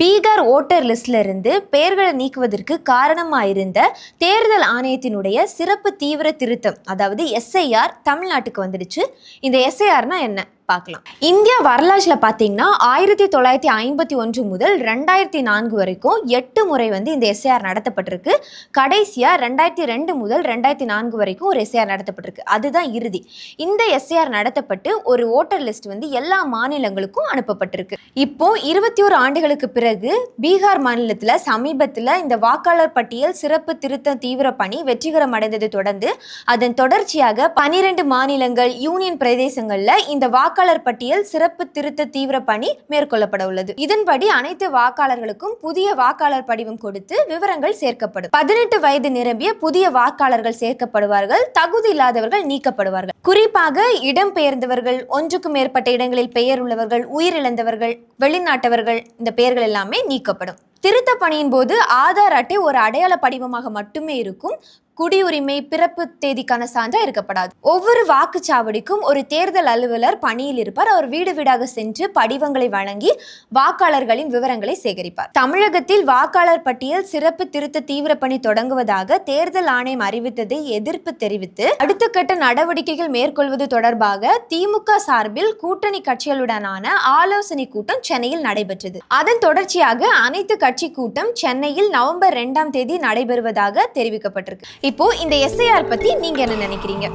Bihar voter லிஸ்ட்ல இருந்து பெயர்களை நீக்குவதற்கு காரணமாயிருந்த தேர்தல் ஆணையத்தினுடைய சிறப்பு தீவிர திருத்தம் அதாவது எஸ்ஐஆர் தமிழ்நாட்டுக்கு வந்துடுச்சு. இந்த எஸ்ஐஆர்னா என்ன? பார்க்கலாம். இந்தியா வரலாற்றில் பார்த்தீங்கன்னா ஆயிரத்தி தொள்ளாயிரத்தி ஐம்பத்தி ஒன்று முதல் ரெண்டாயிரத்தி நான்கு வரைக்கும் எட்டு முறை வந்து இந்த எஸ்ஐஆர் நடத்தப்பட்டிருக்கு. கடைசியாக ரெண்டாயிரத்தி ரெண்டு முதல் ரெண்டாயிரத்தி நான்கு வரைக்கும் ஒரு எஸ்ஐஆர் நடத்தப்பட்டிருக்கு. அதுதான் இறுதி. இந்த எஸ்ஐஆர் நடத்தப்பட்டு ஒரு ஓட்டர் லிஸ்ட் வந்து எல்லா மாநிலங்களுக்கும் அனுப்பப்பட்டிருக்கு. இப்போ இருபத்தி ஒரு ஆண்டுகளுக்கு பிறகு பீகார் மாநிலத்தில் சமீபத்தில் இந்த வாக்காளர் பட்டியல் சிறப்பு திருத்த தீவிர பணி வெற்றிகரம் அடைந்ததை தொடர்ந்து அதன் தொடர்ச்சியாக பனிரெண்டு மாநிலங்கள் யூனியன் பிரதேசங்களில் இந்த வாக்கு வாக்காளர் பட்டியல் சிறப்பு திருத்த தீவிர பணி மேற்கொள்ளப்பட உள்ளது. இதன்படி அனைத்து வாக்காளர்களுக்கும் புதிய வாக்காளர் படிவம் கொடுத்து விவரங்கள் சேர்க்கப்படும். பதினெட்டு வயது நிரம்பிய புதிய வாக்காளர்கள் சேர்க்கப்படுவார்கள். தகுதி இல்லாதவர்கள் நீக்கப்படுவார்கள். குறிப்பாக இடம்பெயர்ந்தவர்கள் ஒன்றுக்கும் மேற்பட்ட இடங்களில் பெயர் உள்ளவர்கள் உயிரிழந்தவர்கள் வெளிநாட்டவர்கள் இந்த பெயர்கள் எல்லாமே நீக்கப்படும். திருத்த பணியின் போது ஆதார் அட்டை ஒரு அடையாள படிவமாக மட்டுமே இருக்கும். குடியுரிமை பிறப்பு தேதிக்கான சான்றா இருக்கப்படாது ஒவ்வொரு வாக்குச்சாவடிக்கும் ஒரு தேர்தல் அலுவலர் பணியில் இருப்பார். அவர் வீடு வீடாக சென்று படிவங்களை வழங்கி வாக்காளர்களின் விவரங்களை சேகரிப்பார். தமிழகத்தில் வாக்காளர் பட்டியல் சிறப்பு திருத்த தீவிர பணி தொடங்குவதாக தேர்தல் ஆணையம் அறிவித்ததை எதிர்ப்பு தெரிவித்து அடுத்த கட்ட நடவடிக்கைகள் மேற்கொள்வது தொடர்பாக திமுக சார்பில் கூட்டணி கட்சிகளுடனான ஆலோசனை கூட்டம் சென்னையில் நடைபெற்றது. அதன் தொடர்ச்சியாக அனைத்து கட்சி கூட்டம் சென்னையில் நவம்பர் இரண்டாம் தேதி நடைபெறுவதாக தெரிவிக்கப்பட்டிருக்கு. இப்போ இந்த எஸ்ஐஆர் பத்தி நீங்க என்ன நினைக்கிறீங்க?